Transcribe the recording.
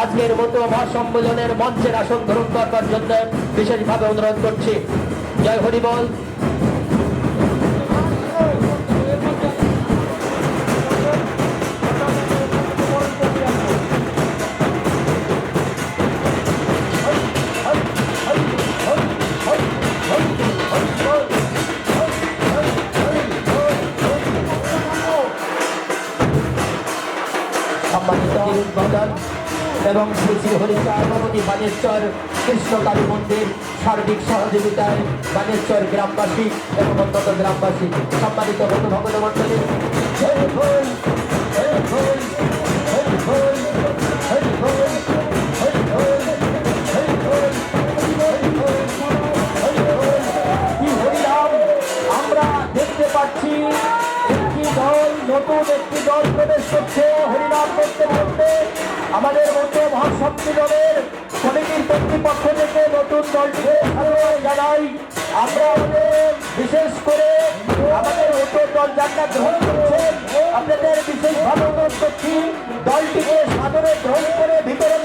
আজকের মতো মহাসম্মেলনের মঞ্চের আসন গ্রহণ করবার জন্য বিশেষভাবে অনুরোধ করছি। জয় হরিবল উদ্বোধন এবং শ্রী শ্রী হরিচার ভগবতী বানেশ্বর কৃষ্ণকালী মন্দির, সার্বিক সহযোগিতায় বানেশ্বর গ্রামবাসী এবং অন্যত গ্রামবাসী। সম্মানিত বন্ধু ভগত মন্ডলী আমরা দেখতে পাচ্ছি একটি দল, নতুন একটি দল প্রবেশ করছে। হরিনাম করতে আমাদের মধ্যে মহাশক্তি দলের কমিটির কর্তৃপক্ষ থেকে নতুন ধন্যবাদ জানাই। আমরা আমাদের বিশেষ করে আমাদের নতুন দল যাত্রা গ্রহণ করছেন। আপনাদের বিশেষভাবে অনুরোধ করছি দলটিকে সাদরে গ্রহণ করে ভিতরে